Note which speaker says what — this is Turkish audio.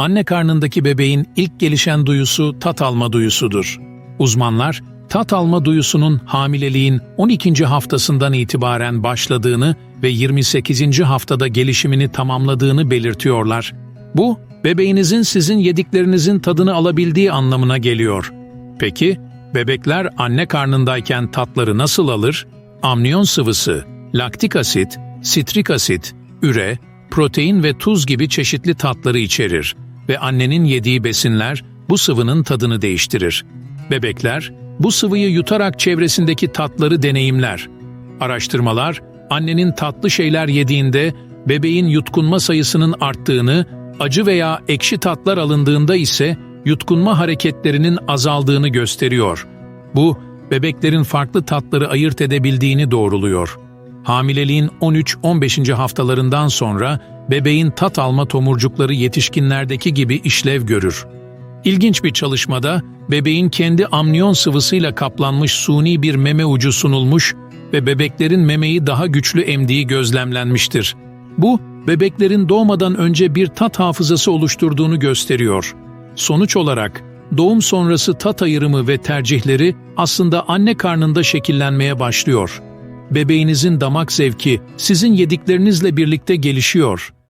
Speaker 1: Anne karnındaki bebeğin ilk gelişen duyusu tat alma duyusudur. Uzmanlar, tat alma duyusunun hamileliğin 12. haftasından itibaren başladığını ve 28. haftada gelişimini tamamladığını belirtiyorlar. Bu, bebeğinizin sizin yediklerinizin tadını alabildiği anlamına geliyor. Peki, bebekler anne karnındayken tatları nasıl alır? Amniyon sıvısı, laktik asit, sitrik asit, üre, protein ve tuz gibi çeşitli tatları içerir ve annenin yediği besinler bu sıvının tadını değiştirir. Bebekler bu sıvıyı yutarak çevresindeki tatları deneyimler. Araştırmalar, annenin tatlı şeyler yediğinde bebeğin yutkunma sayısının arttığını, acı veya ekşi tatlar alındığında ise yutkunma hareketlerinin azaldığını gösteriyor. Bu, bebeklerin farklı tatları ayırt edebildiğini doğruluyor. Hamileliğin 13-15. haftalarından sonra bebeğin tat alma tomurcukları yetişkinlerdeki gibi işlev görür. İlginç bir çalışmada bebeğin kendi amniyon sıvısıyla kaplanmış suni bir meme ucu sunulmuş ve bebeklerin memeyi daha güçlü emdiği gözlemlenmiştir. Bu, bebeklerin doğmadan önce bir tat hafızası oluşturduğunu gösteriyor. Sonuç olarak doğum sonrası tat ayrımı ve tercihleri aslında anne karnında şekillenmeye başlıyor. Bebeğinizin damak zevki sizin yediklerinizle birlikte gelişiyor.